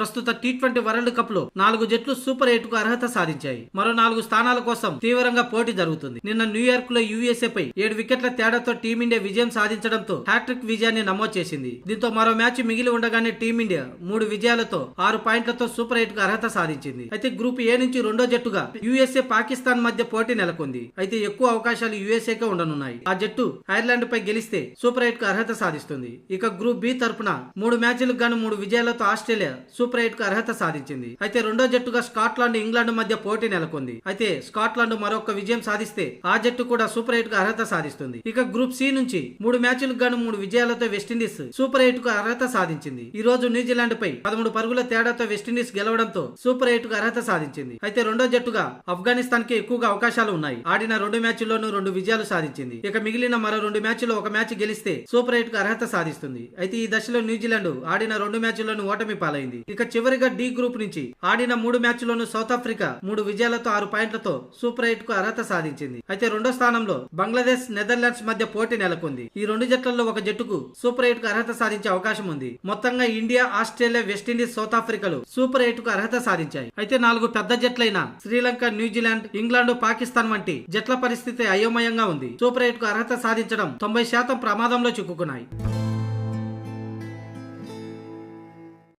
ప్రస్తుత T twenty world కప్లో నాలుగు జట్లు సూపర్ ఎయిట్కు అర్హత సాధించాయి. మరో నాలుగు స్థానాల కోసం తీవ్రంగా పోటీ జరుగుతుంది. నిన్న న్యూయార్క్లో యుఎస్ఏ పై ఏడు వికెట్ల తేడాతో టీమిండియా విజయం సాధించడంతో హ్యాట్రిక్ విజయాన్ని నమోదు చేసింది. దీంతో మరో మ్యాచ్ మిగిలి ఉండగానే టీమిండియా మూడు విజయాలతో ఆరు పాయింట్లతో సూపర్ ఎయిట్కు అర్హత సాధించింది. అయితే గ్రూప్ ఏ నుంచి రెండో జట్టుగా యుఎస్ఏ పాకిస్తాన్ మధ్య పోటీ నెలకొంది. అయితే ఎక్కువ అవకాశాలు యుఎస్ఏ కే ఉండనున్నాయి. ఆ జట్టు ఐర్లాండ్ పై గెలిస్తే సూపర్ ఎయిట్కు అర్హత సాధిస్తుంది. ఇక గ్రూప్ బి తరపున మూడు మ్యాచ్లకు గాను మూడు విజయాలతో ఆస్ట్రేలియా సూపర్ ఎయిట్కు అర్హత సాధించింది. అయితే రెండో జట్టుగా స్కాట్లాండ్ ఇంగ్లాండ్ మధ్య పోటీ నెలకొంది. అయితే స్కాట్లాండ్ మరొక విజయం సాధిస్తే ఆ జట్టు కూడా సూపర్ ఎయిట్కు అర్హత సాధిస్తుంది. ఇక గ్రూప్ సి నుంచి మూడు మ్యాచ్లకు గాను మూడు విజయాలతో వెస్టిండీస్ సూపర్ ఎయిట్కు అర్హత సాధించింది. ఈ రోజు న్యూజిలాండ్ పై పదమూడు పరుగుల తేడాతో వెస్టిండీస్ గెలవడంతో సూపర్ ఎయిట్కు అర్హత సాధించింది. అయితే రెండో జట్టుగా ఆఫ్ఘనిస్తాన్కి ఎక్కువగా అవకాశాలు ఉన్నాయి. ఆడిన రెండు మ్యాచ్ల్లోనూ రెండు విజయాలు సాధించింది. ఇక మిగిలిన మరో రెండు మ్యాచ్ల్లో ఒక మ్యాచ్ గెలిస్తే సూపర్ ఎయిట్కు అర్హత సాధిస్తుంది. అయితే ఈ దశలో న్యూజిలాండ్ ఆడిన రెండు మ్యాచ్ల్లోనూ ఓటమి పాలైంది. ఇక చివరిగా డి గ్రూప్ నుంచి ఆడిన మూడు మ్యాచ్ల్లోనూ సౌత్ ఆఫ్రికా మూడు విజయాలతో ఆరు పాయింట్లతో సూపర్ ఎయిట్కు అర్హత సాధించింది. అయితే రెండో స్థానంలో బంగ్లాదేశ్ నెదర్లాండ్స్ మధ్య పోటీ నెలకొంది. ఈ రెండు జట్లలో ఒక జట్టుకు సూపర్ ఎయిట్కు అర్హత సాధించే అవకాశం ఉంది. మొత్తంగా India Australia West Indies south ఆఫ్రికాలు super ఎయిట్కు అర్హత సాధించాయి. అయితే నాలుగు పెద్ద జట్లైన Sri Lanka New Zealand England Pakistan వంటి జట్ల పరిస్థితి అయోమయంగా ఉంది. సూపర్ ఎయిట్కు అర్హత సాధించడం తొంభై శాతం ప్రమాదంలో చిక్కుకున్నాయి.